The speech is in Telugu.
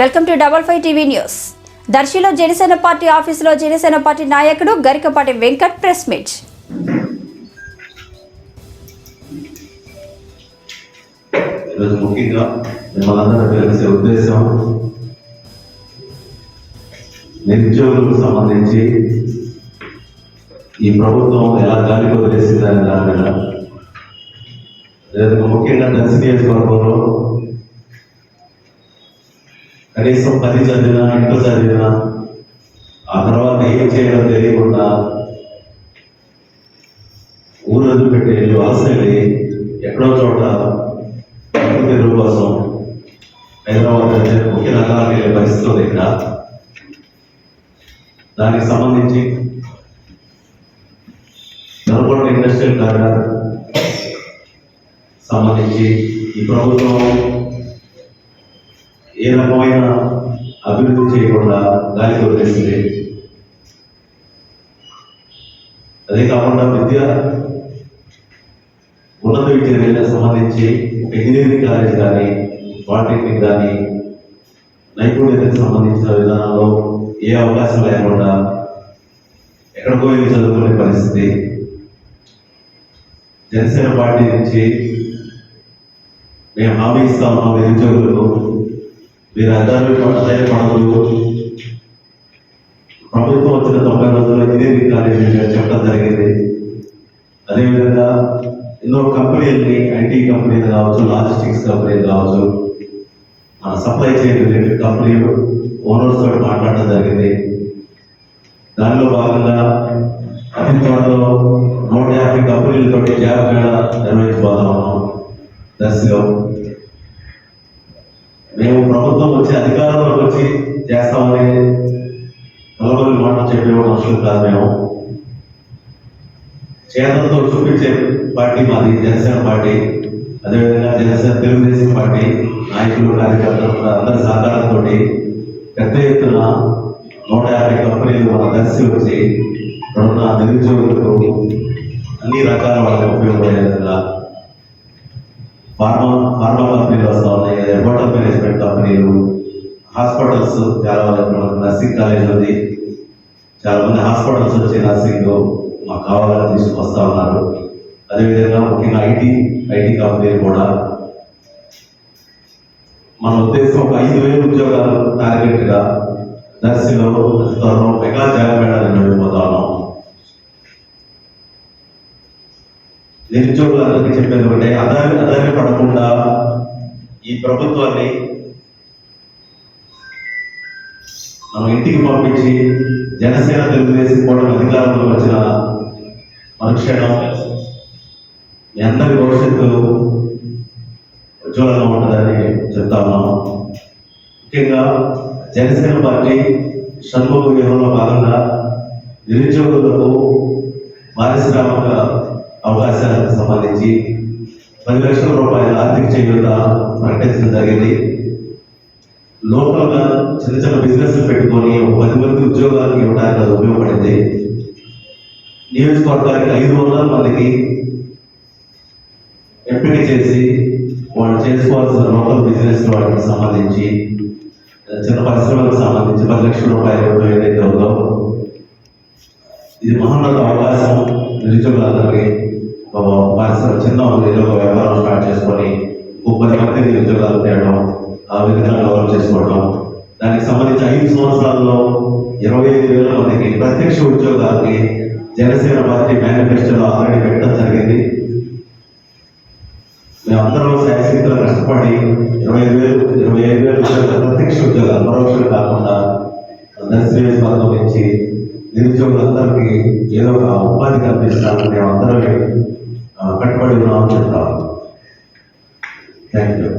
Welcome to double five TV news. దర్శిలో Janasena party ఆఫీసులో జనసేన పార్టీ నాయకుడు గరికపాటి వెంకట్ ప్రెస్ మీట్. ఈరోజు ముఖ్యంగా మిమ్మల్ని కలిసే ఉద్దేశం నిరుద్యోగులకు సంబంధించి ఈ ప్రభుత్వం ఎలా గాలి వదిలేసిందని దాని మీద. ముఖ్యంగా దర్శనీయ స్వర్గంలో కనీసం పది చదివినా ఇంట చదివినా ఆ తర్వాత ఏం చేయడం తెలియకుండా ఊరు వదిలిపెట్టి వెళ్ళి వలస వెళ్ళి ఎక్కడో చోట డబ్బు కోసం హైదరాబాద్ ముఖ్య నగరానికి వెళ్ళే పరిస్థితి ఉంది ఇక్కడ. దానికి సంబంధించి నల్గొండ ఇండస్ట్రియల్ కారిడార్ సంబంధించి ఈ ప్రభుత్వం ఏ రకమైన అభివృద్ధి చేయకుండా గాలి వదిలేసింది. అదే కాకుండా విద్య ఉన్నత విద్య సంబంధించి ఒక ఇంజనీరింగ్ కాలేజ్ కానీ పాలిటెక్నిక్ కానీ నైపుణ్యతకు సంబంధించిన విధానంలో ఏ అవకాశం లేకుండా ఎక్కడికో వెళ్ళి చదువుకునే పరిస్థితి. జనసేన పార్టీ నుంచి మేము హామీ ఇస్తా ఉన్నాం నిరుద్యోగులకు. మీరు అదారు పడదు ప్రభుత్వం వచ్చిన తొంభై రోజుల్లో ఇదే కాలేజీ చెప్పడం జరిగింది. అదేవిధంగా ఎన్నో కంపెనీలని ఐటీ కంపెనీలు కావచ్చు లాజిస్టిక్స్ కంపెనీలు కావచ్చు మన సప్లై చైన్ రిలేటెడ్ కంపెనీలు ఓనర్స్ తోటి మాట్లాడడం జరిగింది. దానిలో భాగంగా అతి త్వరలో నూట యాభై కంపెనీలతోటి జాబ్ మేళ నిర్వహించబోతా ఉన్నాం దర్శిలో మేము ప్రభుత్వం వచ్చి అధికారంలోకి వచ్చి చేస్తామని నలభై మాటలు చెప్పే మనుషులు కాదు మేము. చేతలతో చూపించే పార్టీ మాది జనసేన పార్టీ. అదేవిధంగా జనసేన తెలుగుదేశం పార్టీ నాయకులు కార్యకర్తలు అందరి సహకారంతో పెద్ద ఎత్తున నూట యాభై కంపెనీలు మన దర్శి వచ్చి ఇక్కడున్న నిరుద్యోగులకు అన్ని రకాల వాళ్ళకి ఉపయోగపడే విధంగా ఫార్మా ఫార్మా కంపెనీలు వస్తూ ఉన్నాయి హోటల్ మేనేజ్మెంట్ కంపెనీలు హాస్పిటల్స్ చాలా నర్సింగ్ కాలేజ్ ఉంది. చాలా మంది హాస్పిటల్స్ వచ్చి నర్సింగ్ మాకు కావాలని తీసుకొస్తా ఉన్నారు. అదేవిధంగా ముఖ్యంగా ఐటీ ఐటీ కంపెనీలు కూడా. మన ఉద్దేశం ఒక ఐదు వేల ఉద్యోగాలు టార్గెట్గా త్వరలో మెగా జాబ్ మేళాలు ఉన్నాం. నిరుద్యోగులందరికీ చెప్పేది ఒకటే అదాని అదాని పడకుండా ఈ ప్రభుత్వాన్ని మనం ఇంటికి పంపించి జనసేన తెలుగుదేశం కూడా అధికారంలో వచ్చిన మరుక్షణం మీ అందరి భవిష్యత్తు ఉజ్వలంగా ఉంటుందని చెప్తా ఉన్నాం. ముఖ్యంగా జనసేన పార్టీ షణ్ముఖ వ్యూహంలో భాగంగా నిరుద్యోగులకు పారిశ్రామిక సంబంధించి పది లక్షల రూపాయల ఆర్థిక చేయూత ప్రకటించడం జరిగింది. లోకల్గా చిన్న చిన్న బిజినెస్ పెట్టుకొని ఒక పది మంది ఉద్యోగాలకు ఇవ్వడానికి అది ఉపయోగపడింది. నియోజకవర్గానికి ఐదు వందల మందికి ఎంపిక చేసి వాళ్ళు చేసుకోవాల్సిన లోకల్ బిజినెస్ వాటికి సంబంధించి చిన్న పరిశ్రమలకు సంబంధించి పది లక్షల రూపాయలు ఇవ్వడం ఏదైతే ఉందో ఇది మహోన్నత అవకాశం నిరుద్యోగులందరికీ. ఒక చిన్న ఏదో ఒక వ్యాపారం స్టార్ట్ చేసుకొని ముప్పై పది మంది నిరుద్యోగాలు తేయడం ఆ విధంగా డెవలప్ చేసుకోవడం. దానికి సంబంధించి ఐదు సంవత్సరాల్లో ఇరవై ఐదు వేల మందికి ప్రత్యక్ష ఉద్యోగాలకి జనసేన పార్టీ మేనిఫెస్టోలో ఆల్రెడీ పెట్టడం జరిగింది. మేమందరం శాశ్వతంగా కష్టపడి ఇరవై ఐదు వేలు ఇరవై ఐదు వేలు ఉద్యోగాలు ప్రత్యక్ష ఉద్యోగాలు పరోక్షలు కాకుండా దర్శన పథకం ఇచ్చి నిరుద్యోగులందరికీ ఏదో ఒక ఉపాధి కల్పిస్తామని మేమందరం అందరం కట్టుబడి ఉన్నామని చెప్తాం థ్యాంక్ యూ